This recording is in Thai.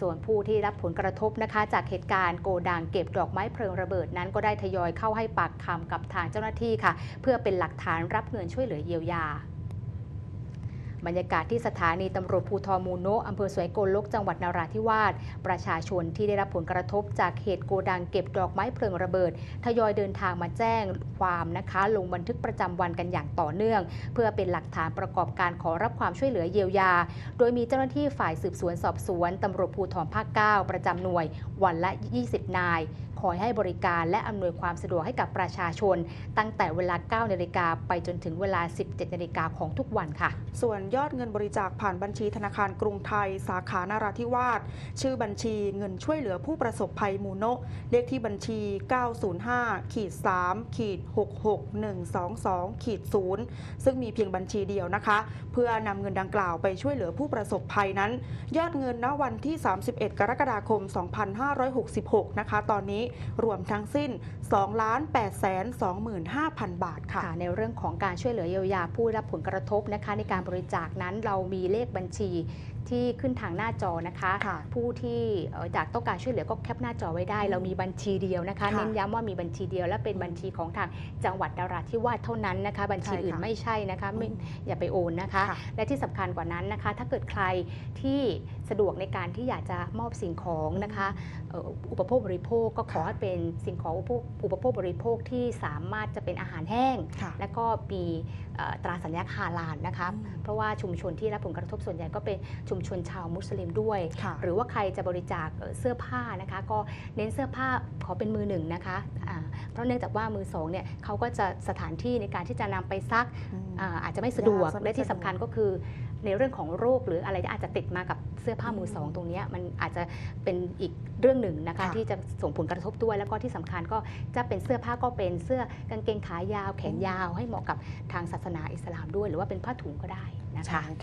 ส่วนผู้ที่รับผลกระทบนะคะจากเหตุการณ์โกดังเก็บดอกไม้เพลิงระเบิดนั้นก็ได้ทยอยเข้าให้ปากคำกับทางเจ้าหน้าที่ค่ะ เพื่อเป็นหลักฐานรับเงินช่วยเหลือเยียวยา บรรยากาศที่สถานีตำรวจภูทรมูโนะอำเภอสวยโกลกจังหวัดนราธิวาสประชาชนที่ได้รับผลกระทบจากเหตุโกดังเก็บดอกไม้เพลิงระเบิด ทยอยเดินทางมาแจ้งความนะคะ ลงบันทึกประจำวันกันอย่างต่อเนื่อง เพื่อเป็นหลักฐานประกอบการขอรับความช่วยเหลือเยียวยา โดยมีเจ้าหน้าที่ฝ่ายสืบสวนสอบสวนตำรวจภูธรภาค 9 ประจำหน่วยวันละ 20 นาย คอยให้บริการและอำนวยความสะดวกให้กับประชาชน ตั้งแต่เวลา 9 นาฬิกาไปจนถึงเวลา 17 นาฬิกาของทุกวันค่ะ ส่วนยอดเงินบริจาคผ่านบัญชีธนาคารกรุงไทย สาขานาราธิวาสชื่อบัญชีเงินช่วยเหลือผู้ประสบภัยมูโนะเลขที่บัญชี 905ขีด3ขีด66122ขีด0ซึ่งมีเพียงบัญชีเดียวนะคะ เพื่อนำเงินดังกล่าวไปช่วยเหลือผู้ประสบภัยนั้น ยอดเงินณวันที่ 31 กรกฎาคม 2566 นะคะ ตอนนี้รวมทั้งสิ้น 2 8 2 5 0 0 0 บาทค่ะค่ะ ในเรื่องของการช่วยเหลือเยียวยาผู้รับผลกระทบนะคะ ในการบริจาคนั้นเรามีเลขบัญชีที่ขึ้นทางหน้าจอนะคะค่ะผู้ที่เอ่ออยากต้องการช่วยเหลือก็แคปหน้าจอไว้ได้ เรามีบัญชีเดียวนะคะค่ะเน้นย้ำว่ามีบัญชีเดียว และเป็นบัญชีของทางจังหวัดนราธิวาสเท่านั้นนะคะ บัญชีใช่ค่ะอื่นไม่ใช่นะคะไม่อย่าไปโอนนะคะค่ะและที่สำคัญกว่านั้นนะคะ ถ้าเกิดใครที่ สะดวกในการที่อยากจะมอบสิ่งของนะคะเอ่ออุปโภคบริโภคก็ขอให้เป็นสิ่งของอุปโภคอุปโภคบริโภคที่สามารถจะเป็นอาหารแห้งค่ะและก็มีเอ่อตราสัญลักษณ์ฮาลาลนะคะอืมเพราะว่าชุมชนที่รับผลกระทบส่วนใหญ่ก็เป็นชุมชนชาวมุสลิมด้วยค่ะหรือว่าใครจะบริจาคเอ่อเสื้อผ้านะคะ ก็เน้นเสื้อผ้าขอเป็นมือหนึ่งนะคะอ่าเพราะเนื่องจากว่ามือสองเนี่ยเขาก็จะสถานที่ในการที่จะนำไปซักอืมอาอาจจะไม่สะดวกยากจะไม่และที่สะดวกสำคัญก็คือ ในเรื่องของโรคหรืออะไรที่อาจจะติดมากับเสื้อผ้ามือสองอืมตรงเนี้ยมันอาจจะเป็นอีกเรื่องหนึ่งนะคะค่ะที่จะส่งผลกระทบด้วย แล้วก็ที่สำคัญก็จะเป็นเสื้อผ้าก็เป็นเสื้อกางเกงขายาว แขนยาว ให้เหมาะกับทางศาสนาอิสลามด้วย หรือว่าเป็นผ้าถุงก็ได้นะคะใช่ค่ะ